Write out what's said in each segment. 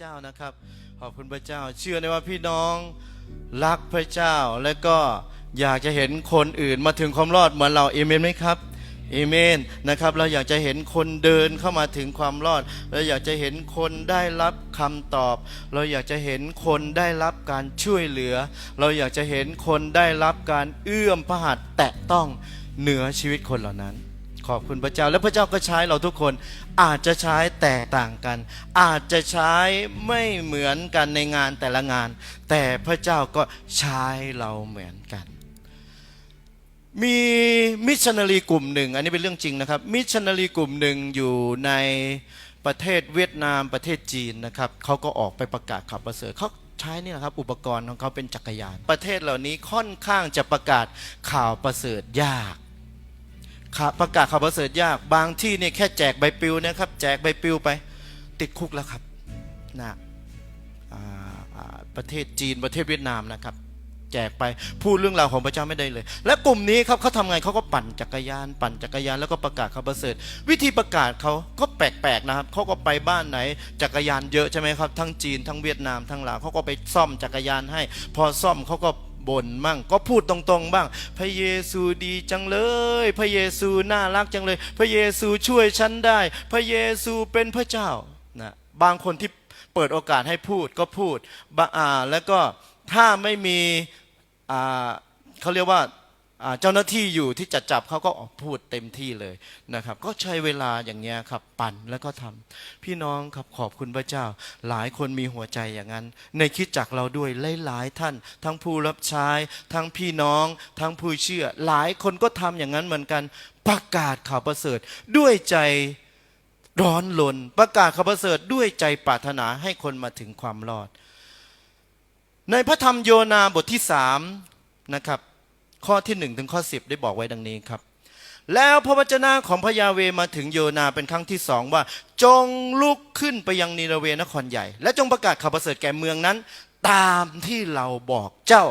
เจ้านะครับขอบคุณพระเจ้า เชื่อในว่าพี่น้องรักพระเจ้า และก็อยากจะเห็นคนอื่นมาถึงความรอดเหมือนเราเอเมนไหมครับเอเมนนะครับเราอยากจะเห็นคนเดินเข้ามาถึงความรอด เราอยากจะเห็นคนได้รับคำตอบ เราอยากจะเห็นคนได้รับการช่วยเหลือ เราอยากจะเห็นคนได้รับการเอื้อมพระหัตถ์แตะต้องเหนือชีวิตคนเหล่านั้น ขอบคุณพระเจ้าและพระเจ้าก็ใช้เราทุกคนอาจจะใช้แตกต่างกัน อาจจะใช้ไม่เหมือนกันในงานแต่ละงาน แต่พระเจ้าก็ใช้เราเหมือนกัน มีมิชชันนารีกลุ่มหนึ่ง อันนี้เป็นเรื่องจริงนะครับ มิชชันนารีกลุ่มหนึ่งอยู่ในประเทศเวียดนามประเทศจีนนะครับเขาก็ออกไปประกาศข่าวประเสริฐเขาใช้นี่นะครับอุปกรณ์ของเขาเป็นจักรยาน ประเทศเหล่านี้ค่อนข้างจะประกาศข่าวประเสริฐยาก ประกาศข่าวประเสริฐยาก บางที่เนี่ยแค่แจกใบปลิวนะครับ แจกใบปลิวไป ติดคุกแล้วครับนะอ่าอ่าประเทศจีนประเทศเวียดนามนะครับ แจกไปพูดเรื่องราวของพระเจ้าไม่ได้เลย และกลุ่มนี้ครับเขาทำไงเขาก็ปั่นจักรยาน ปั่นจักรยานแล้วก็ประกาศข่าวประเสริฐ วิธีประกาศเขาก็แปลกๆนะครับเขาก็ไปบ้านไหน จักรยานเยอะใช่ไหมครับทั้งจีนทั้งเวียดนามทั้งลาวเขาก็ไปซ่อมจักรยานให้ พอซ่อมเขาก็ บ่นมั่ง ก็พูดตรงๆบ้าง พระเยซูดีจังเลย พระเยซูน่ารักจังเลย พระเยซูช่วยฉันได้ พระเยซูเป็นพระเจ้านะบางคนที่เปิดโอกาสให้พูดก็พูดบะอ่าแล้วก็ถ้าไม่มีอ่าเขาเรียกว่า เจ้าหน้าที่อยู่ที่จัดจับเขาก็ออกพูดเต็มที่เลยนะครับ ก็ใช้เวลาอย่างเงี้ยครับปั่นแล้วก็ทำพี่น้องครับขอบคุณพระเจ้า หลายคนมีหัวใจอย่างนั้น ในคิดจักเราด้วยหลายๆท่าน ทั้งผู้รับใช้ทั้งพี่น้อง ทั้งผู้เชื่อ หลายคนก็ทำอย่างนั้นเหมือนกันประกาศข่าวประเสริฐด้วยใจร้อนรนประกาศข่าวประเสริฐด้วยใจปรารถนาให้คนมาถึงความรอด ในพระธรรมโยนาบทที่สามนะครับ ข้อที่หนึ่งถึงข้อสิบได้บอกไว้ดังนี้ครับ แล้วพระวจนะของพระยาเวมาถึงโยนาเป็นครั้งที่สองว่า จงลุกขึ้นไปยังนีนาเวนครใหญ่ และจงประกาศข่าวประเสริฐแก่เมืองนั้น ตามที่เราบอกเจ้า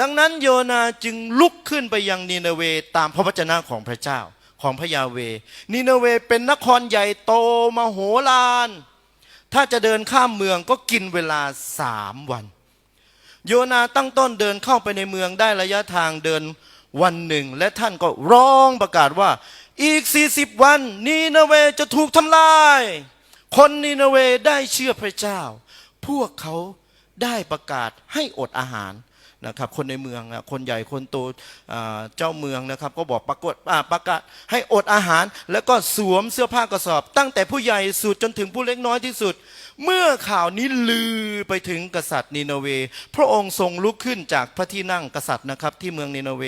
ดังนั้นโยนาจึงลุกขึ้นไปยังนีนาเวตามพระวจนะของพระเจ้าของพระยาเว นีนาเวเป็นนครใหญ่โตมโหฬารถ้าจะเดินข้ามเมืองก็กินเวลาสามวัน โยนาตั้งต้นเดินเข้าไปในเมืองได้ระยะทางเดินวันหนึ่ง และท่านก็ร้องประกาศว่า อีก 40 วันนีนาเวจะถูกทำลาย คนนีนาเวได้เชื่อพระเจ้า พวกเขาได้ประกาศให้อดอาหารนะครับคนในเมืองคนใหญ่คนโตเจ้าเมืองนะครับ ก็บอกปรากฏประกาศให้อดอาหาร แล้วก็สวมเสื้อผ้ากระสอบ ตั้งแต่ผู้ใหญ่สุดจนถึงผู้เล็กน้อยที่สุด เมื่อข่าวนี้ลือไปถึงกษัตริย์นีนาเว พระองค์ทรงลุกขึ้นจากพระที่นั่งกษัตริย์นะครับที่เมืองนีนาเว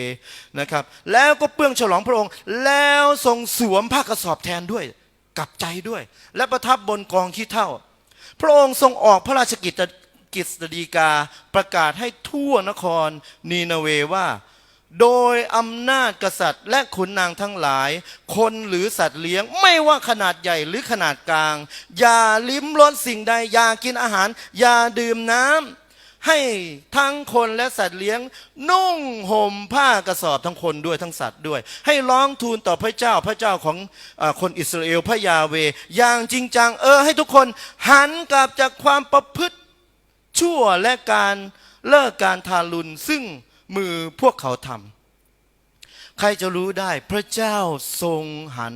นะครับ แล้วก็เปื้องฉลองพระองค์ แล้วทรงสวมผ้ากระสอบแทนด้วยกลับใจด้วย และประทับบนกองขี้เท่า พระองค์ทรงออกพระราชกิจกิจดีกาประกาศให้ทั่วนครนีนาเวว่า โดยอำนาจกษัตริย์ และขุนนางทั้งหลาย คนหรือสัตว์เลี้ยง ไม่ว่าขนาดใหญ่หรือขนาดกลาง อย่าลิ้มรสสิ่งใด อย่ากินอาหาร อย่าดื่มน้ำให้ทั้งคนและสัตว์เลี้ยง นุ่งห่มผ้ากระสอบทั้งคนด้วยทั้งสัตว์ด้วย ให้ร้องทูลต่อพระเจ้าพระเจ้าของอคนอิสราเอลพระยาเว อย่างจริงจังเออให้ทุกคนหันกลับจากความประพฤติชั่วและการเลิกการทารุณซึ่ง มือพวกเขาทำใครจะรู้ได้พระเจ้าทรงหัน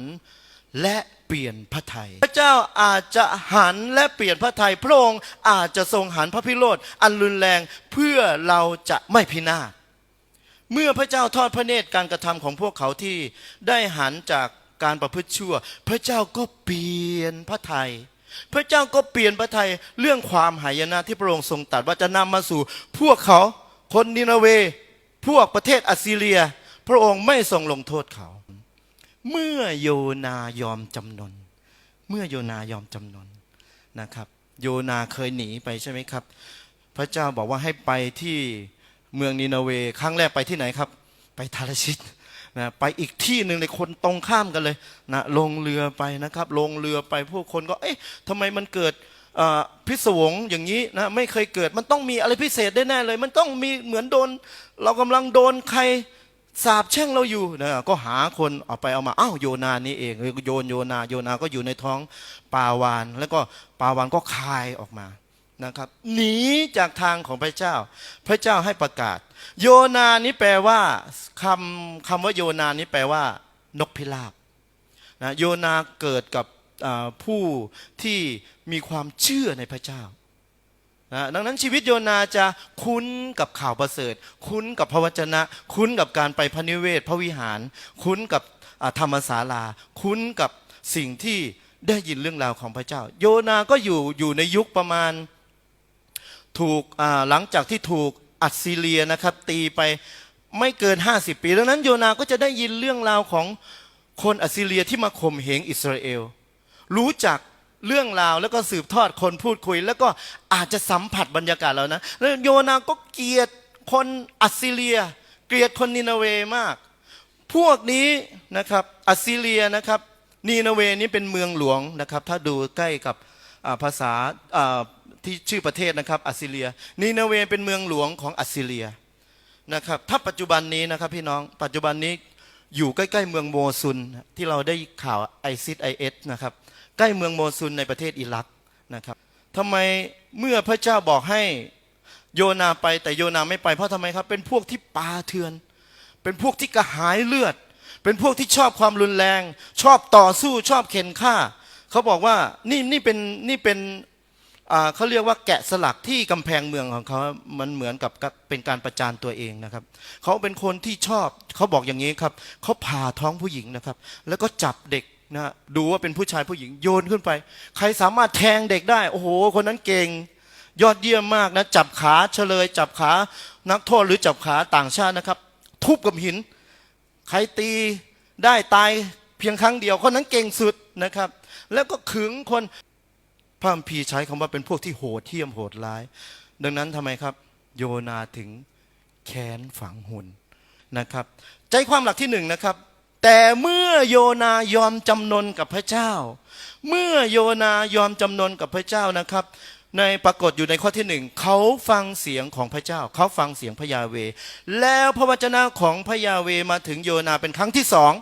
และเปลี่ยนพระทัยพระเจ้าอาจจะหันและเปลี่ยนพระทัยพระองค์อาจจะทรงหันพระพิโรธอันรุนแรงเพื่อเราจะไม่พินาศเมื่อพระเจ้าทอดพระเนตรการกระทำของพวกเขาที่ได้หันจากการประพฤติชั่ว พระเจ้าก็เปลี่ยนพระทัยพระเจ้าก็เปลี่ยนพระทัยเรื่องความหายนะที่พระองค์ทรงตรัสว่าจะนำมาสู่ พวกเขาคนนินเว พวกประเทศอัสซีเรีย พระองค์ไม่ทรงลงโทษเขา เมื่อโยนายอมจำนน เมื่อโยนายอมจำนนนะครับ โยนาเคยหนีไปใช่ไหมครับ พระเจ้าบอกว่าให้ไปที่เมืองนินาเวครั้งแรกไปที่ไหนครับ ไปทารชิตนะไปอีกที่หนึ่งในคนตรงข้ามกันเลยนะลงเรือไปนะครับ ลงเรือไปพวกคนก็เอ๊ะทำไมมันเกิด พิศวงอย่างนี้นะไม่เคยเกิด มันต้องมีอะไรพิเศษแน่เลย มันต้องมีเหมือนโดน เรากำลังโดนใครสาบแช่งเราอยู่นะก็หาคนเอาไปเอามาอ้าวโยนานี่เองโยนโยนาโยนาก็อยู่ในท้องปาวาน แล้วก็ปาวานก็คายออกมานะครับหนีจากทางของพระเจ้า พระเจ้าให้ประกาศ โยนานี้แปลว่าคำคำว่าโยนานี้แปลว่า นกพิราบนะโยนาเกิดกับ ผู้ที่มีความเชื่อในพระเจ้านะดังนั้นชีวิตโยนาจะคุ้นกับข่าวประเสริฐ คุ้นกับพระวจนะ คุ้นกับการไปพระนิเวศ พระวิหาร คุ้นกับธรรมศาลา คุ้นกับสิ่งที่ได้ยินเรื่องราวของพระเจ้า โยนาก็อยู่อยู่ในยุคประมาณถูกหลังจากที่ถูกอัสซีเรียนะครับตีไปไม่เกิน 50 ปีดังนั้นโยนาก็จะได้ยินเรื่องราวของคนอัสซีเรียที่มาข่มเหงอิสราเอล รู้จักเรื่องราวแล้วก็สืบทอดคนพูดคุย แล้วก็อาจจะสัมผัสบรรยากาศแล้วนะแล้วโยนาก็เกลียดคนอัสซีเรีย เกลียดคนนินาเวมาก พวกนี้นะครับอัสซีเรียนะครับนีนาเวนี้เป็นเมืองหลวงนะครับ ถ้าดูใกล้กับภาษาที่ชื่อประเทศนะครับอัสซีเรีย นีนาเวเป็นเมืองหลวงของอัสซีเรียนะครับถ้าปัจจุบันนี้นะครับพี่น้องปัจจุบันนี้อยู่ใกล้ ๆ เมืองโมซุนที่เราได้ข่าวไอซิสไอเอสนะครับ ใกล้เมืองโมซุนในประเทศอิรักนะครับทำไมเมื่อพระเจ้าบอกให้โยนาไปแต่โยนาไม่ไปเพราะทำไมครับ เป็นพวกที่ปาเถื่อน เป็นพวกที่กระหายเลือด เป็นพวกที่ชอบความรุนแรง ชอบต่อสู้ชอบเข็นฆ่า เขาบอกว่านี่นี่เป็นนี่เป็นเขาเรียกว่าแกะสลักที่กำแพงเมืองของเขามันเหมือนกับกับเป็นการประจานตัวเองนะครับ เขาเป็นคนที่ชอบเขาบอกอย่างนี้ครับ เขาผ่าท้องผู้หญิงนะครับ แล้วก็จับเด็ก นะดูว่าเป็นผู้ชายผู้หญิงโยนขึ้นไป ใครสามารถแทงเด็กได้ โอ้โห คนนั้นเก่ง ยอดเยี่ยมมากนะ จับขาเฉลย จับขานักโทษหรือจับขาต่างชาตินะครับ ทุบกับหิน ใครตีได้ตายเพียงครั้งเดียว คนนั้นเก่งสุดนะครับ แล้วก็ขึงคนพระคัมภีร์ใช้คำว่าเป็นพวกที่โหดเที่ยมโหดร้าย ดังนั้นทำไมครับ โยนาถึงแค้นฝังหุ่นนะครับ ใจความหลักที่หนึ่งนะครับ แต่เมื่อโยนายอมจำนนกับพระเจ้า เมื่อโยนายอมจำนนกับพระเจ้านะครับ ในปรากฏอยู่ในข้อที่หนึ่งเขาฟังเสียงของพระเจ้า เขาฟังเสียงพระยาเว แล้วพระวจนะของพระยาเวมาถึงโยนาเป็นครั้งที่สอง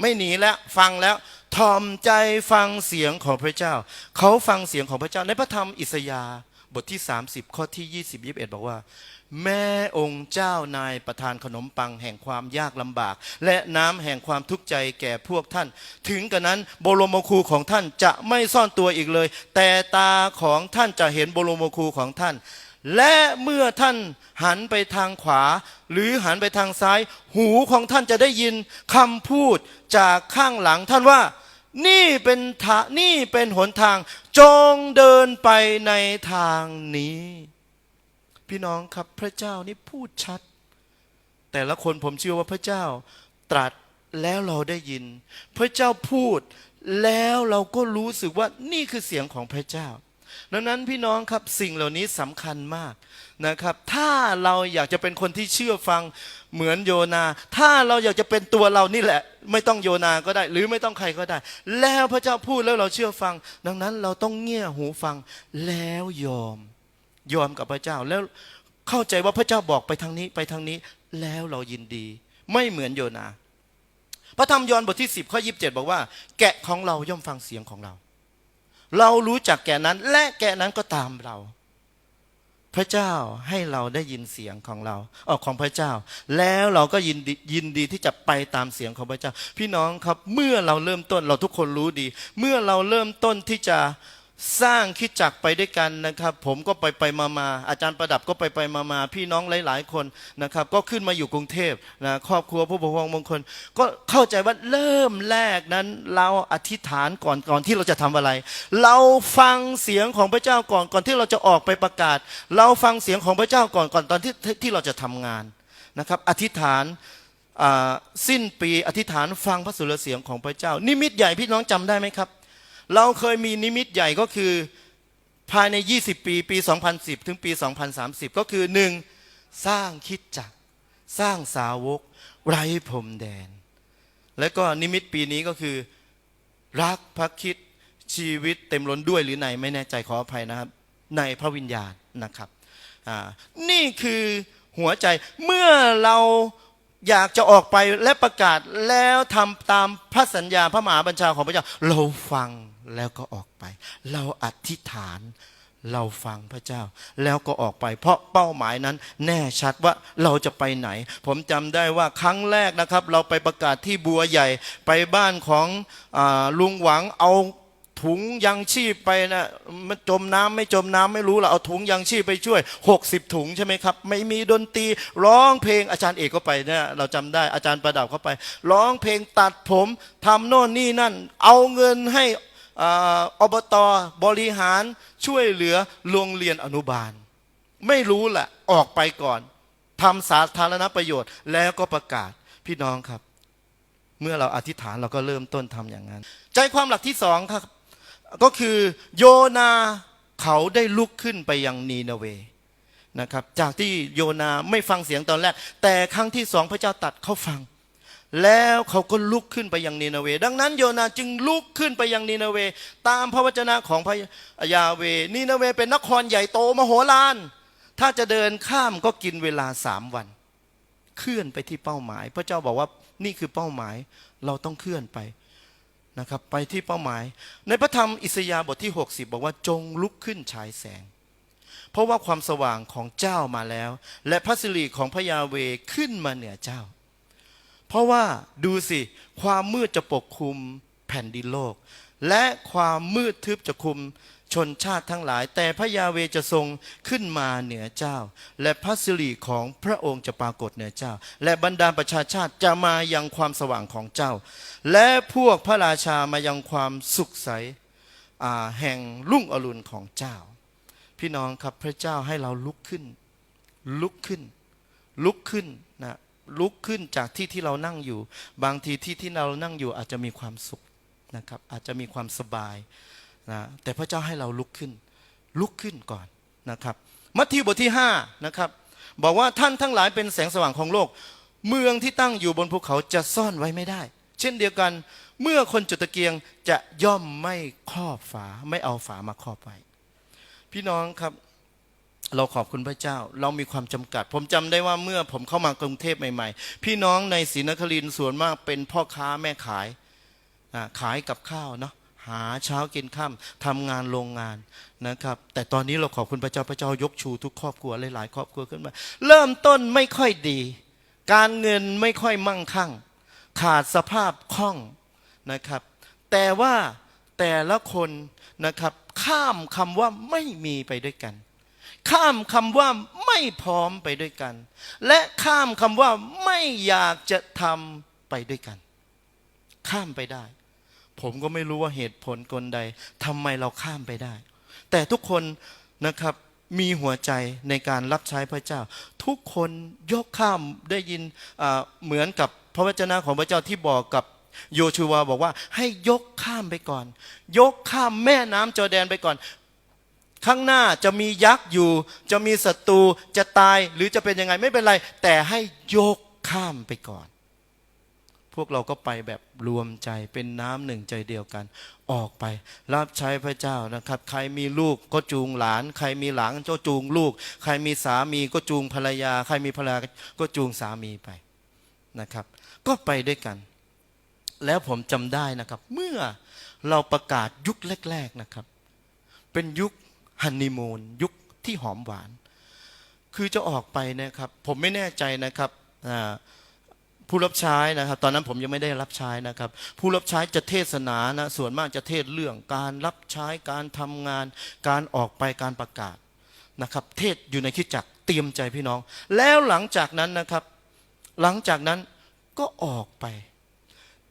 ไม่หนีแล้วฟังแล้วทอมใจฟังเสียงของพระเจ้า เขาฟังเสียงของพระเจ้าในพระธรรมอิสยาห์บทที่ 30 ข้อที่ 20 21 บอกว่า แม่องค์เจ้านายประทานขนมปังแห่งความยากลำบาก และน้ำแห่งความทุกข์ใจแก่พวกท่าน ถึงกระนั้นบรมครูของท่านจะไม่ซ่อนตัวอีกเลย แต่ตาของท่านจะเห็นบรมครูของท่าน และเมื่อท่านหันไปทางขวา หรือหันไปทางซ้าย หูของท่านจะได้ยินคำพูดจากข้างหลังท่านว่านี่เป็นทานี่เป็นหนทาง จงเดินไปในทางนี้ พี่น้องครับพระเจ้านี่พูดชัด แต่ละคนผมเชื่อว่าพระเจ้าตรัสแล้วเราได้ยิน พระเจ้าพูดแล้วเราก็รู้สึกว่านี่คือเสียงของพระเจ้า ดังนั้นพี่น้องครับสิ่งเหล่านี้สำคัญมากนะครับ ถ้าเราอยากจะเป็นคนที่เชื่อฟังเหมือนโยนา ถ้าเราอยากจะเป็นตัวเรานี่แหละ ไม่ต้องโยนาก็ได้ หรือไม่ต้องใครก็ได้ แล้วพระเจ้าพูดแล้วเราเชื่อฟัง ดังนั้นเราต้องเงี่ยหูฟังแล้วยอม ยอมกับพระเจ้า แล้วเข้าใจว่าพระเจ้าบอกไปทางนี้ไปทางนี้ แล้วเรายินดี ไม่เหมือนโยนา พระธรรมยอห์นบทที่ 10 ข้อ 27 บอกว่า แกะของเราย่อมฟังเสียงของเรา เรารู้จักแกะนั้น และแกะนั้นก็ตามเรา พระเจ้าให้เราได้ยินเสียงของเราออกของพระเจ้า แล้วเราก็ยินดียินดีที่จะไปตามเสียงของพระเจ้า พี่น้องครับเมื่อเราเริ่มต้นเราทุกคนรู้ดี เมื่อเราเริ่มต้นที่จะ สร้างคิดจักไปด้วยกันนะครับ ผมก็ไปไปมามาอาจารย์ประดับก็ไปไปมามาพี่น้องหลาย ๆ คนนะครับ ก็ขึ้นมาอยู่กรุงเทพนะครอบครัวผู้ปกครองมงคลก็เข้าใจว่าเริ่มแรกนั้น เราอธิษฐานก่อนก่อนที่เราจะทำอะไร เราฟังเสียงของพระเจ้าก่อนก่อนที่เราจะออกไปประกาศ เราฟังเสียงของพระเจ้าก่อนก่อนตอนที่ที่เราจะทำงานนะครับ อธิษฐานอ่าสิ้นปีอธิษฐานฟังพระสุรเสียงของพระเจ้า นิมิตใหญ่พี่น้องจำได้ไหมครับ เราเคยมีนิมิตใหญ่ก็คือภายใน 20 ปี ปี 2010 ถึงปี 2030 ก็คือหนึ่งสร้างคิดจักรสร้างสาวก ไร้พรมแดน และก็นิมิตปีนี้ก็คือ รักพระคิดชีวิตเต็มล้นด้วยหรือในไม่แน่ใจขออภัยนะครับ ในพระวิญญาณนะครับนี่คือหัวใจเมื่อเราอยากจะออกไปและประกาศแล้วทำตามพระสัญญาพระมหาบัญชาของพระเจ้าเราฟัง แล้วก็ออกไป เราอธิษฐานเราฟังพระเจ้า แล้วก็ออกไป เพราะเป้าหมายนั้นแน่ชัดว่าเราจะไปไหน ผมจำได้ว่าครั้งแรกนะครับ เราไปประกาศที่บัวใหญ่ไปบ้านของอลุงหวังเอาถุงยังชีพไปนะมันจมน้ำไม่จมน้ำไม่รู้ละเอาถุงยังชีพไปช่วย 60 ถุงใช่ไหมครับ ไม่มีดนตรีร้องเพลงอาจารย์เอกก็ไปเนี่ยเราจำได้อาจารย์ประดับเข้าไป ร้องเพลงตัดผมทำโน่นนี่นั่น เอาเงินให้ อบตบริหารช่วยเหลือโรงเรียนอนุบาล ไม่รู้แหละออกไปก่อนทำสาธารณประโยชน์แล้วก็ประกาศพี่น้องครับ เมื่อเราอธิษฐานเราก็เริ่มต้นทำอย่างนั้น ใจความหลักที่สองครับ ก็คือโยนาเขาได้ลุกขึ้นไปยังนีนาเวนะครับ จากที่โยนาไม่ฟังเสียงตอนแรก แต่ครั้งที่สองพระเจ้าตัดเขาฟัง แล้วเขาก็ลุกขึ้นไปยังนีนาเว ดังนั้นโยนาจึงลุกขึ้นไปยังนีนาเว ตามพระวจนะของพระยาเว นีนาเวเป็นนครใหญ่โตมโหฬาร ถ้าจะเดินข้ามก็กินเวลาสามวัน เคลื่อนไปที่เป้าหมาย พระเจ้าบอกว่านี่คือเป้าหมาย เราต้องเคลื่อนไปนะครับ ไปที่เป้าหมาย ในพระธรรมอิสยาห์บทที่ 60 บอกว่าจงลุกขึ้นฉายแสง เพราะว่าความสว่างของเจ้ามาแล้ว และพระสิริของพระยาเวขึ้นมาเหนือเจ้า เพราะว่าดูสิ ความมืดจะปกคลุมแผ่นดินโลก และความมืดทึบจะคลุมชนชาติทั้งหลาย แต่พระยาเวจะทรงขึ้นมาเหนือเจ้า และพระสิริของพระองค์จะปรากฏเหนือเจ้า และบรรดาประชาชาติจะมายังความสว่างของเจ้า และพวกพระราชามายังความสุขใสแห่งรุ่งอรุณของเจ้า พี่น้องครับพระเจ้าให้เราลุกขึ้น ลุกขึ้น ลุกขึ้นน ลุกขึ้นจากที่ที่เรานั่งอยู่ บางทีที่ที่เรานั่งอยู่อาจจะมีความสุขนะครับอาจจะมีความสบายนะแต่พระเจ้าให้เราลุกขึ้น ลุกขึ้นก่อนนะครับมัทธิวบทที่5นะครับบอกว่าท่านทั้งหลายเป็นแสงสว่างของโลก เมืองที่ตั้งอยู่บนภูเขาจะซ่อนไว้ไม่ได้ เช่นเดียวกันเมื่อคนจุดตะเกียงจะย่อมไม่ครอบฝาไม่เอาฝามาครอบไว้พี่น้องครับ เราขอบคุณพระเจ้า เรามีความจำกัด ผมจำได้ว่าเมื่อผมเข้ามากรุงเทพใหม่ๆ พี่น้องในศรีนครินทร์ส่วนมากเป็นพ่อค้าแม่ขายขายกับข้าวเนาะหาเช้ากินค่ำทำงานโรงงานนะครับ แต่ตอนนี้เราขอบคุณพระเจ้าพระเจ้ายกชูทุกครอบครัวหลายๆครอบครัวขึ้นมา เริ่มต้นไม่ค่อยดี การเงินไม่ค่อยมั่งคั่ง ขาดสภาพคล่องนะครับ แต่ว่าแต่ละคนนะครับข้ามคำว่าไม่มีไปด้วยกัน ข้ามคำว่าไม่พร้อมไปด้วยกัน และข้ามคำว่าไม่อยากจะทำไปด้วยกัน ข้ามไปได้ ผมก็ไม่รู้ว่าเหตุผลกลใดทำไมเราข้ามไปได้ แต่ทุกคนนะครับมีหัวใจในการรับใช้พระเจ้า ทุกคนยกข้ามได้ยินเหมือนกับพระวจนะของพระเจ้าที่บอกกับโยชูวาบอกว่าให้ยกข้ามไปก่อน ยกข้ามแม่น้ำจอแดนไปก่อน ข้างหน้าจะมียักษ์อยู่ จะมีศัตรูจะตายหรือจะเป็นยังไงไม่เป็นไร แต่ให้ยกข้ามไปก่อน พวกเราก็ไปแบบรวมใจเป็นน้ำหนึ่งใจเดียวกัน ออกไป รับใช้พระเจ้านะครับ ใครมีลูกก็จูงหลาน ใครมีหลานก็จูงลูก ใครมีสามีก็จูงภรรยา ใครมีภรรยาก็จูงสามีไปนะครับ ก็ไปด้วยกัน แล้วผมจำได้นะครับ เมื่อเราประกาศยุคแรก ๆนะครับ เป็นยุค ฮันนีมูนยุคที่หอมหวาน คือจะออกไปนะครับ ผมไม่แน่ใจนะครับผู้รับใช้นะครับ ตอนนั้นผมยังไม่ได้รับใช้นะครับ ผู้รับใช้จะเทศนานะส่วนมากจะเทศเรื่องการรับใช้การทำงาน การออกไปการประกาศนะครับ เทศอยู่ในคิดจักเตรียมใจพี่น้อง แล้วหลังจากนั้นนะครับ หลังจากนั้นก็ออกไป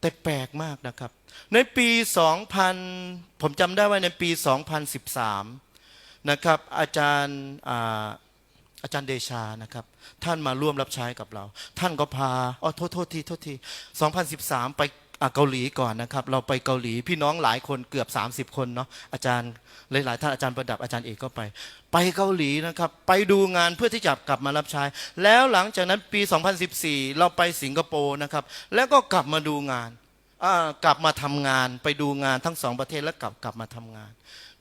แต่แปลกมากนะครับ ในปี 2000 ผมจำได้ว่าในปี 2013 นะครับ อาจารย์อาอาจารย์เดชานะครับ ท่านมาร่วมรับใช้กับเรา ท่านก็พาอ๋อโทษโทษทีโทษที 2013 ไปเกาหลีก่อนนะครับ เราไปเกาหลีพี่น้องหลายคนเกือบ 30 คนเนาะอาจารย์หลายๆท่านอาจารย์ประดับอาจารย์เอกก็ไป ไปเกาหลีนะครับ ไปดูงานเพื่อที่จะกลับมารับใช้ แล้วหลังจากนั้นปี 2014 เราไปสิงคโปร์นะครับ แล้วก็กลับมาดูงาน กลับมาทำงานไปดูงานทั้งสองประเทศแล้วกลับกลับมาทำงาน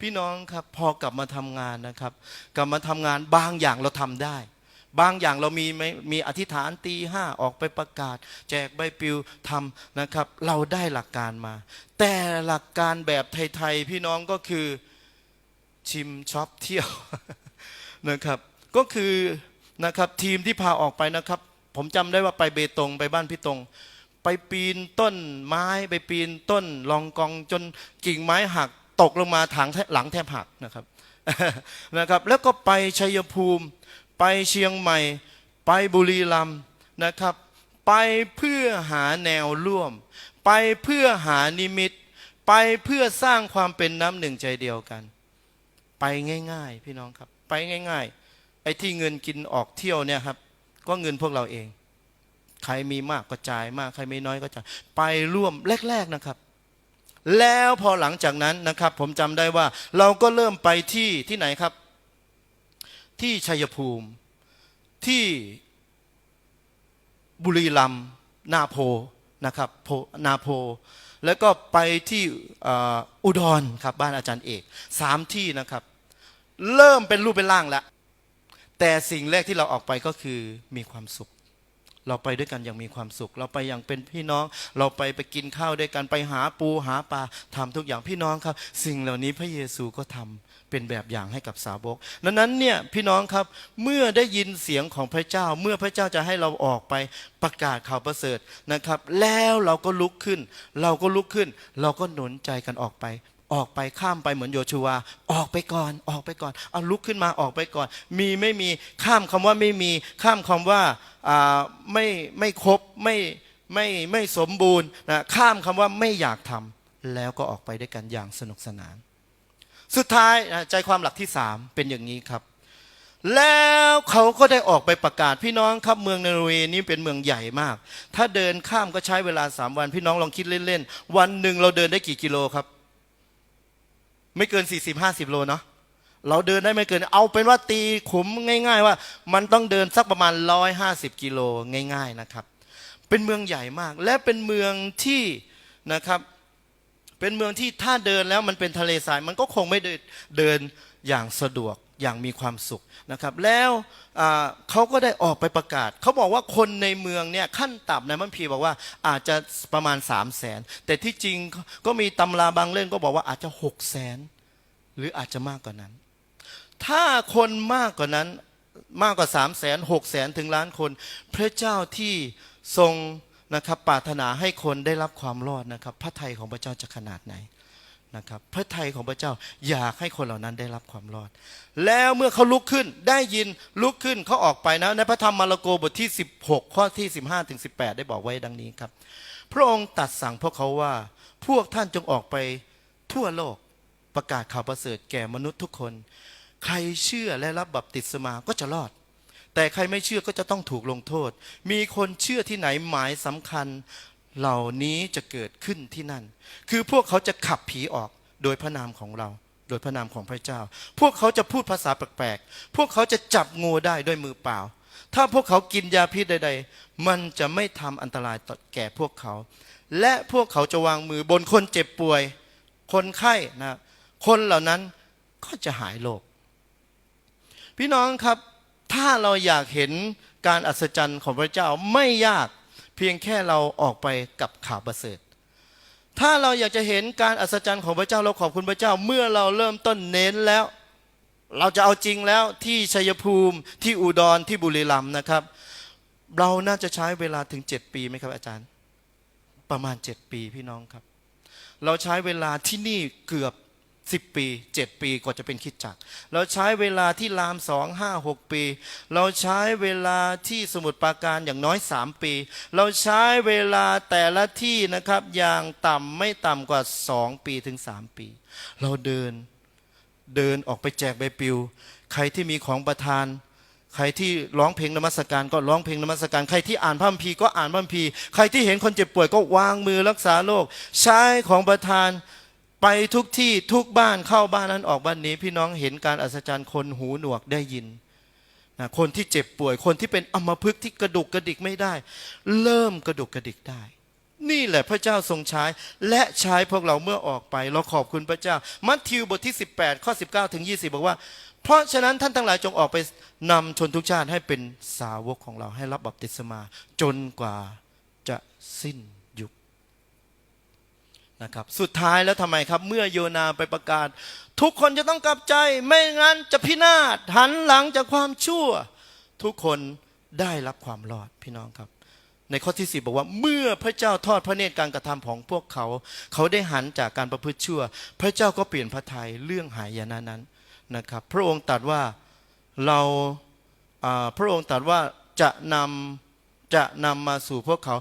พี่น้องครับพอกลับมาทำงานนะครับ กลับมาทำงานบางอย่างเราทำได้ บางอย่างเรามีไหมมีอธิษฐานตีห้าออกไปประกาศ แจกใบปลิวทำนะครับ เราได้หลักการมา แต่หลักการแบบไทยๆพี่น้องก็คือชิมช็อปเที่ยวนะครับก็คือนะครับทีมที่พาออกไปนะครับ ผมจำได้ว่าไปเบตงไปบ้านพี่ตรง ไปปีนต้นไม้ไปปีนต้นลองกองจนกิ่งไม้หักตกลงมาถางหลังแทบหักนะครับนะครับ แล้วก็ไปชัยภูมิ ไปเชียงใหม่ ไปบุรีรัมย์นะครับ ไปเพื่อหาแนวร่วม ไปเพื่อหานิมิต ไปเพื่อสร้างความเป็นน้ำหนึ่งใจเดียวกัน ไปง่าย ๆ พี่น้องครับ ไปง่าย ๆ ไอ้ที่เงินกินออกเที่ยวเนี่ยครับ ก็เงินพวกเราเอง ใครมีมากก็จ่ายมากใครมีน้อยก็จ่ายไปร่วมแรก ๆนะครับ แล้วพอหลังจากนั้นนะครับ ผมจำได้ว่า เราก็เริ่มไปที่ที่ไหนครับ ที่ชัยภูมิที่บุรีรัมย์นาโพนะครับโพนาโพ แล้วก็ไปที่อุดรครับบ้านอาจารย์เอกสามที่นะครับ เริ่มเป็นรูปเป็นร่างแล้วแต่สิ่งแรกที่เราออกไปก็คือมีความสุข เราไปด้วยกันอย่างมีความสุข เราไปอย่างเป็นพี่น้อง เราไปไปกินข้าวด้วยกันไปหาปูหาปลาทำทุกอย่างพี่น้องครับ สิ่งเหล่านี้พระเยซูก็ทำเป็นแบบอย่างให้กับสาวกดังนั้นเนี่ยพี่น้องครับเมื่อได้ยินเสียงของพระเจ้า เมื่อพระเจ้าจะให้เราออกไปประกาศข่าวประเสริฐนะครับ แล้วเราก็ลุกขึ้น เราก็ลุกขึ้น เราก็หนุนใจกันออกไป ออกไปข้ามไปเหมือนโยชูวา ออกไปก่อน ออกไปก่อน เอาลุกขึ้นมาออกไปก่อน มีไม่มีข้ามคำว่าไม่มี ข้ามคำว่าอ่าไม่ไม่ครบไม่ไม่ไม่สมบูรณ์นะข้ามคำว่าไม่อยากทำแล้วก็ออกไปด้วยกันอย่างสนุกสนาน สุดท้ายใจความหลักที่สามเป็นอย่างนี้ครับ แล้วเขาก็ได้ออกไปประกาศพี่น้องครับเมืองนโรเวย์นี้เป็นเมืองใหญ่มาก ถ้าเดินข้ามก็ใช้เวลาสามวัน พี่น้องลองคิดเล่นๆวันหนึ่งเราเดินได้กี่กิโลครับ ไม่เกิน 40 50 โลเนาะเราเดินได้ไม่เกิน เอาเป็นว่าตีขุมง่าย ๆ ว่า มันต้องเดินสักประมาณ 150 กิโลง่าย ๆนะครับ เป็นเมืองใหญ่มาก และเป็นเมืองที่นะครับ เป็นเมืองที่ถ้าเดินแล้วมันเป็นทะเลทราย มันก็คงไม่เดินเดินอย่างสะดวก อย่างมีความสุขนะครับ แล้วเขาก็ได้ออกไปประกาศ เขาบอกว่าคนในเมืองเนี่ยขั้นต่ำในมัมพีบอกว่าอาจจะประมาณ 3 0 0แสนแต่ที่จริงก็มีตำราบางเล่มก็บอกว่าอาจจะ6 0แสนหรืออาจจะมากกว่านั้น ถ้าคนมากกว่านั้นมากกว่า3 0 0แสนหกแสนถึงล้านคน พระเจ้าที่ทรงนะครับปรารถนาให้คนได้รับความรอดนะครับ พระทัยของพระเจ้าจะขนาดไหน นะครับพระทัยของพระเจ้าอยากให้คนเหล่านั้นได้รับความรอด แล้วเมื่อเขาลุกขึ้นได้ยินลุกขึ้นเขาออกไปนะในพระธรรมมาระโกบทที่ 16 ข้อที่ 15ถึง18 ได้บอกไว้ดังนี้ครับ พระองค์ตัดสั่งพวกเขาว่าพวกท่านจงออกไปทั่วโลกประกาศข่าวประเสริฐแก่มนุษย์ทุกคน ใครเชื่อและรับบัพติศมาก็จะรอด แต่ใครไม่เชื่อก็จะต้องถูกลงโทษ มีคนเชื่อที่ไหนหมายสำคัญ เหล่านี้จะเกิดขึ้นที่นั่น คือพวกเขาจะขับผีออกโดยพระนามของเรา โดยพระนามของพระเจ้า พวกเขาจะพูดภาษาแปลกๆ พวกเขาจะจับงูได้ด้วยมือเปล่า ถ้าพวกเขากินยาพิษใด ๆ มันจะไม่ทำอันตรายต่อแก่พวกเขา และพวกเขาจะวางมือบนคนเจ็บป่วย คนไข้นะ คนเหล่านั้นก็จะหายโรค พี่น้องครับ ถ้าเราอยากเห็นการอัศจรรย์ของพระเจ้าไม่ยาก เพียงแค่เราออกไปกับข่าวประเสริฐ ถ้าเราอยากจะเห็นการอัศจรรย์ของพระเจ้าเราขอบคุณพระเจ้าเมื่อเราเริ่มต้นเน้นแล้ว เราจะเอาจริงแล้วที่ชัยภูมิที่อุดรที่บุรีรัมย์นะครับ เราน่าจะใช้เวลาถึง 7 ปีไหมครับอาจารย์ ประมาณ 7 ปีพี่น้องครับ เราใช้เวลาที่นี่เกือบ 10 ปี 7 ปีกว่าจะเป็นคิดจัก เราใช้เวลาที่รามสองห้าหกปี เราใช้เวลาที่สมุทรปราการอย่างน้อย 3 ปี เราใช้เวลาแต่ละที่นะครับอย่างต่ำไม่ต่ำกว่า 2 ปีถึง 3 ปี เราเดินเดินออกไปแจกใบปลิว ใครที่มีของประทานใครที่ร้องเพลงนมัสการก็ร้องเพลงนมัสการ ใครที่อ่านพระคัมภีร์ก็อ่านพระคัมภีร์ ใครที่เห็นคนเจ็บป่วยก็วางมือรักษาโรคใช้ของประทาน ไปทุกที่ทุกบ้านเข้าบ้านนั้นออกบ้านนี้ พี่น้องเห็นการอัศจรรย์คนหูหนวกได้ยินนะคนที่เจ็บป่วยคนที่เป็นอัมพฤกษ์ที่กระดุกกระดิกไม่ได้ เริ่มกระดุกกระดิกได้ นี่แหละพระเจ้าทรงใช้ และใช้พวกเราเมื่อออกไป เราขอบคุณพระเจ้า มัทธิวบทที่ 18 ข้อ 19 ถึง 20 บอกว่า เพราะฉะนั้นท่านทั้งหลายจงออกไปนำชนทุกชาติให้เป็นสาวกของเราให้รับบัพติศมา จนกว่าจะสิ้น นะครับสุดท้ายแล้วทำไมครับ เมื่อโยนาไปประกาศ ทุกคนจะต้องกลับใจ ไม่งั้นจะพินาศหันหลังจากความชั่ว ทุกคนได้รับความรอดพี่น้องครับ ในข้อที่สิบบอกว่า เมื่อพระเจ้าทอดพระเนตรการกระทำของพวกเขา เขาได้หันจากการประพฤติชั่ว พระเจ้าก็เปลี่ยนพระทัยเรื่องหายนะนั้นนะครับ พระองค์ตรัสว่าเราอ่าพระองค์ตรัสว่าจะนำจะนำมาสู่พวกเขา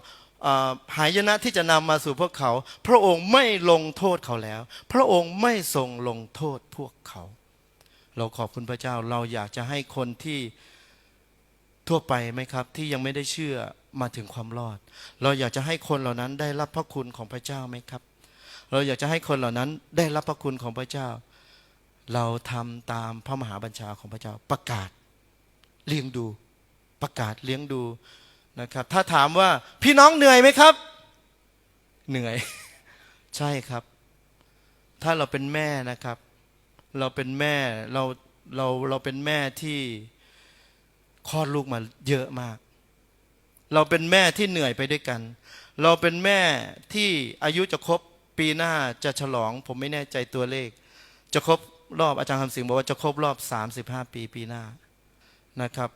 หายนะที่จะนำมาสู่พวกเขา พระองค์ไม่ลงโทษเขาแล้ว พระองค์ไม่ทรงลงโทษพวกเขา เราขอบคุณพระเจ้าเราอยากจะให้คนที่ทั่วไปไหมครับที่ยังไม่ได้เชื่อมาถึงความรอด เราอยากจะให้คนเหล่านั้นได้รับพระคุณของพระเจ้าไหมครับ เราอยากจะให้คนเหล่านั้นได้รับพระคุณของพระเจ้า เราทำตามพระมหาบัญชาของพระเจ้าประกาศเลี้ยงดู ประกาศเลี้ยงดู นะครับ ถ้าถามว่าพี่น้องเหนื่อยไหมครับ เหนื่อย ใช่ครับ ถ้าเราเป็นแม่นะครับ เราเป็นแม่เราเราเราเป็นแม่ที่คลอดลูกมาเยอะมาก เราเป็นแม่ที่เหนื่อยไปด้วยกัน เราเป็นแม่ที่อายุจะครบปีหน้าจะฉลอง ผมไม่แน่ใจตัวเลข จะครบรอบอาจารย์คำสิงห์บอกว่าจะครบรอบ 35 ปีปีหน้านะครับ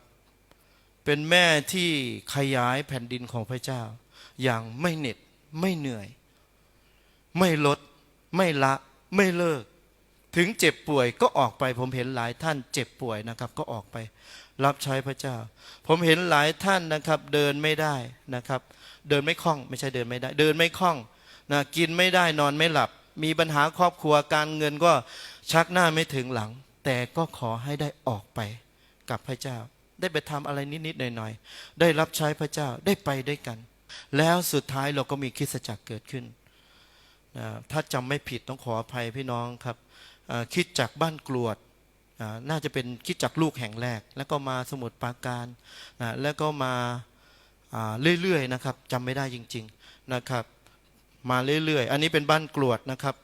เป็นแม่ที่ขยายแผ่นดินของพระเจ้า อย่างไม่เหน็ดไม่เหนื่อย ไม่ลด ไม่ละไม่เลิก ถึงเจ็บป่วยก็ออกไป ผมเห็นหลายท่านเจ็บป่วยนะครับ ก็ออกไป รับใช้พระเจ้า ผมเห็นหลายท่านนะครับ เดินไม่ได้นะครับ เดินไม่คล่อง ไม่ใช่เดินไม่ได้ เดินไม่คล่องนะกินไม่ได้นอนไม่หลับ มีปัญหาครอบครัวการเงินก็ชักหน้าไม่ถึงหลัง แต่ก็ขอให้ได้ออกไปกับพระเจ้า ได้ไปทำอะไรนิดๆหน่อยๆได้รับใช้พระเจ้าได้ไปด้วยกัน แล้วสุดท้ายเราก็มีคริสตจักรเกิดขึ้นนะถ้าจำไม่ผิดต้องขออภัยพี่น้องครับคิดจากบ้านกรวดน่าจะเป็นคิดจากลูกแห่งแรก แล้วก็มาสมุทรปราการนะแล้วก็มาอ่าเรื่อยๆนะครับจำไม่ได้จริง ๆนะครับ มาเรื่อยๆ อันนี้เป็นบ้านกรวดนะครับ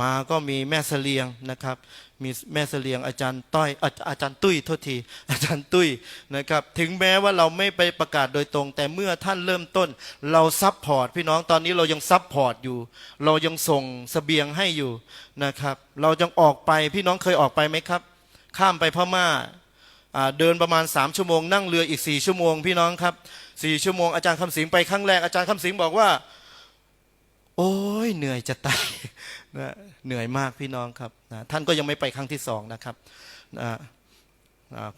มาก็มีแม่เสลียงนะครับ มีแม่เสลียงอาจารย์ต้อยอาอาจารย์ตุ้ยโทษที อาจารย์ตุ้ยนะครับ ถึงแม้ว่าเราไม่ไปประกาศโดยตรง แต่เมื่อท่านเริ่มต้น เราซับพอร์ตพี่น้องตอนนี้เรายังซับพอร์ตอยู่ เรายังส่งเสบียงให้อยู่นะครับ เรายังออกไปพี่น้องเคยออกไปไหมครับ ข้ามไปพม่าอ่าเดินประมาณ 3 ชั่วโมงนั่งเรืออีก 4 ชั่วโมงพี่น้องครับ4ชั่วโมงอาจารย์คำสิงไปครั้งแรกอาจารย์คำสิงบอกว่า โอ้ยเหนื่อยจะตาย นะเหนื่อยมากพี่น้องครับนะท่านก็ยังไม่ไปครั้งที่สองนะครับนะ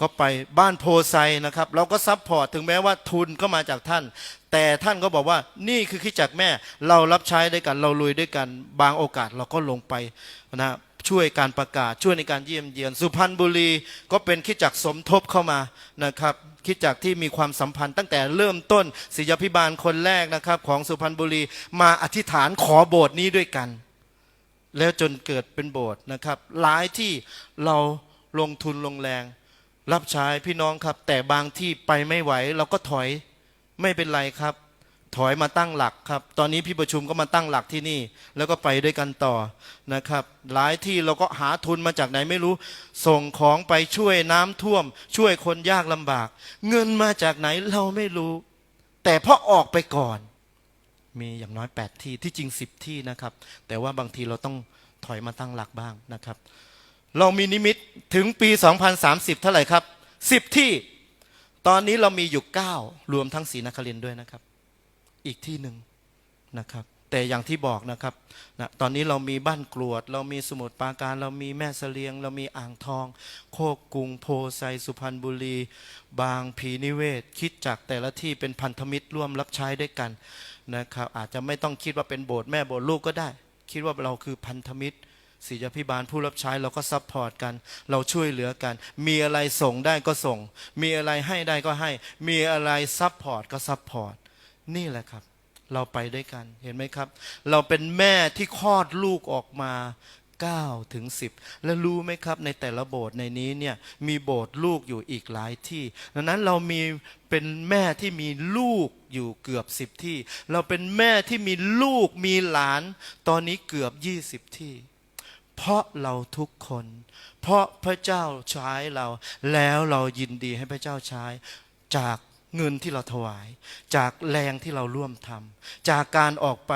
ก็ไปบ้านโพไซนะครับ เราก็ซัพพอร์ตถึงแม้ว่าทุนก็มาจากท่าน แต่ท่านก็บอกว่านี่คือคิดจากแม่ เรารับใช้ด้วยกัน เราลุยด้วยกัน บางโอกาสเราก็ลงไปนะช่วยการประกาศช่วยในการเยี่ยมเยียน สุพรรณบุรีก็เป็นคิดจักสมทบเข้ามานะครับคิดจักที่มีความสัมพันธ์ตั้งแต่เริ่มต้นศิยพิบาลคนแรกนะครับของสุพรรณบุรีมาอธิษฐานขอโบสถ์นี้ด้วยกัน แล้วจนเกิดเป็นโบสถ์นะครับ หลายที่เราลงทุนลงแรง รับใช้พี่น้องครับ แต่บางที่ไปไม่ไหว เราก็ถอยไม่เป็นไรครับ ถอยมาตั้งหลักครับ ตอนนี้พี่ประชุมก็มาตั้งหลักที่นี่ แล้วก็ไปด้วยกันต่อนะครับ หลายที่เราก็หาทุนมาจากไหนไม่รู้ ส่งของไปช่วยน้ำท่วม ช่วยคนยากลำบาก เงินมาจากไหนเราไม่รู้ แต่พอออกไปก่อน มีอย่างน้อย 8 ที่ที่จริง 10 ที่นะครับ แต่ว่าบางทีเราต้องถอยมาตั้งหลักบ้างนะครับ เรามีนิมิตถึงปี 2030 เท่าไหร่ครับ 10 ที่ ตอนนี้เรามีอยู่ 9 รวมทั้งศรีนครินทร์ด้วยนะครับ อีกที่หนึ่งนะครับ แต่อย่างที่บอกนะครับนะตอนนี้เรามีบ้านกรวด เรามีสมุทรปราการ เรามีแม่เสลียง เรามีอ่างทอง โคกกุงโพไซสุพรรณบุรี บางพีนิเวศ คิดจากแต่ละที่เป็นพันธมิตรร่วมรับใช้ด้วยกันนะครับอาจจะไม่ต้องคิดว่าเป็นโบสถ์แม่โบสถ์ลูกก็ได้ คิดว่าเราคือพันธมิตรศิยพิบาลผู้รับใช้เราก็ซัพพอร์ตกัน เราช่วยเหลือกัน มีอะไรส่งได้ก็ส่ง มีอะไรให้ได้ก็ให้ มีอะไรซัพพอร์ตก็ซัพพอร์ตนี่แหละครับ เราไปด้วยกันเห็นไหมครับ เราเป็นแม่ที่คลอดลูกออกมา9ถึง10 แล้วรู้ไหมครับ ในแต่ละโบสถ์ในนี้เนี่ยมีโบสถ์ลูกอยู่อีกหลายที่ดังนั้นเรามีเป็นแม่ที่มีลูกอยู่เกือบ10ที่ เราเป็นแม่ที่มีลูกมีหลาน ตอนนี้เกือบ20ที่ เพราะเราทุกคน เพราะพระเจ้าใช้เรา แล้วเรายินดีให้พระเจ้าใช้จาก เงินที่เราถวาย จากแรงที่เราร่วมทำจากการออกไป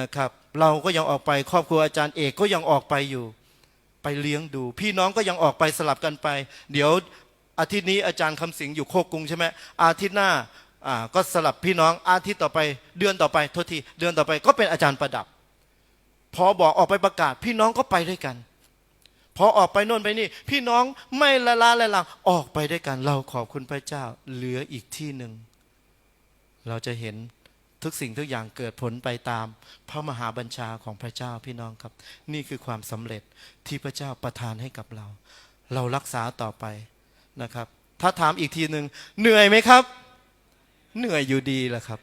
นะครับ เราก็ยังออกไปครอบครัวอาจารย์เอกก็ยังออกไปอยู่ ไปเลี้ยงดู พี่น้องก็ยังออกไปสลับกันไป เดี๋ยวอาทิตย์นี้อาจารย์คำสิงห์อยู่โคกรุงใช่ไหมอาทิตย์หน้าอ่าก็สลับพี่น้องอาทิตย์ต่อไป เดือนต่อไปโทษทีเดือนต่อไปก็เป็นอาจารย์ประดับ พอบอกออกไปประกาศพี่น้องก็ไปด้วยกัน พอออกไปโน่นไปนี่ พี่น้องไม่ละลาละลังออกไปด้วยกันเราขอบคุณพระเจ้า เหลืออีกที่หนึ่ง เราจะเห็นทุกสิ่งทุกอย่างเกิดผลไปตาม พระมหาบัญชาของพระเจ้าพี่น้องครับ นี่คือความสำเร็จที่พระเจ้าประทานให้กับเรา เรารักษาต่อไปนะครับ ถ้าถามอีกทีหนึ่งเหนื่อยไหมครับ เหนื่อยอยู่ดีแหละครับ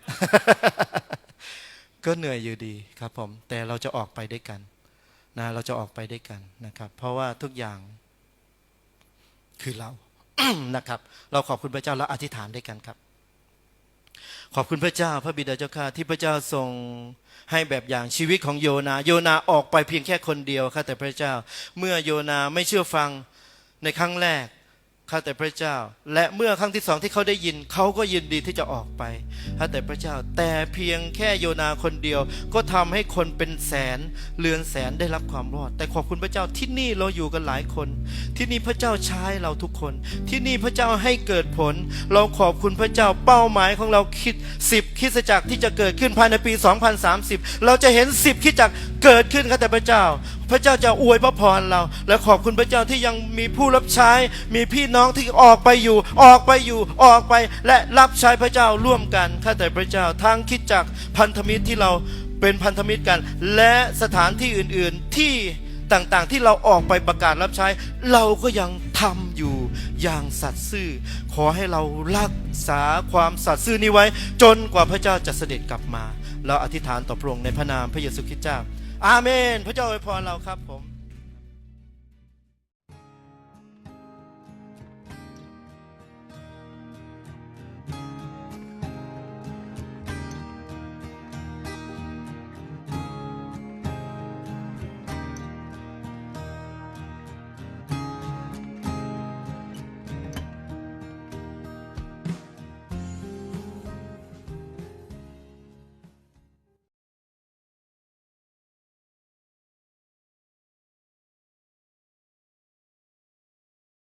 ก็เหนื่อยอยู่ดีครับผม แต่เราจะออกไปด้วยกัน นะเราจะออกไปด้วยกันนะครับ เพราะว่าทุกอย่างคือเรานะครับ เราขอบคุณพระเจ้าและอธิษฐานด้วยกันครับ ขอบคุณพระเจ้าพระบิดาเจ้าข้าที่พระเจ้าทรงให้แบบอย่างชีวิตของโยนา โยนาออกไปเพียงแค่คนเดียวค่ะแต่พระเจ้า เมื่อโยนาไม่เชื่อฟังในครั้งแรก ข้าแต่พระเจ้า และเมื่อครั้งที่สองที่เขาได้ยิน เขาก็ยินดีที่จะออกไปข้าแต่พระเจ้า แต่เพียงแค่โยนาคนเดียว ก็ทำให้คนเป็นแสนเรือนแสนได้รับความรอด แต่ขอบคุณพระเจ้าที่นี่เราอยู่กันหลายคน ที่นี่พระเจ้าใช้เราทุกคน ที่นี่พระเจ้าให้เกิดผล เราขอบคุณพระเจ้าเป้าหมายของเราคิดสิบคิดจักรที่จะเกิดขึ้นภายในปี 2030 เราจะเห็นสิบคิดจักรเกิดขึ้นครับแต่พระเจ้าพระเจ้าจะอวยพระพรเรา และขอบคุณพระเจ้าที่ยังมีผู้รับใช้ มีพี่น้องที่ออกไปอยู่ ออกไปอยู่ ออกไป และรับใช้พระเจ้าร่วมกัน ข้าแต่พระเจ้าทั้งคิดจักพันธมิตรที่เราเป็นพันธมิตรกัน และสถานที่อื่นๆที่ต่างๆที่เราออกไปประกาศรับใช้ เราก็ยังทำอยู่อย่างสัตย์ซื่อ ขอให้เรารักษาความสัตย์ซื่อนี้ไว้ จนกว่าพระเจ้าจะเสด็จกลับมา เราอธิษฐานต่อพระองค์ในพระนามพระเยซูคริสต์เจ้า อาเมน พระเจ้าอวยพรเราครับผม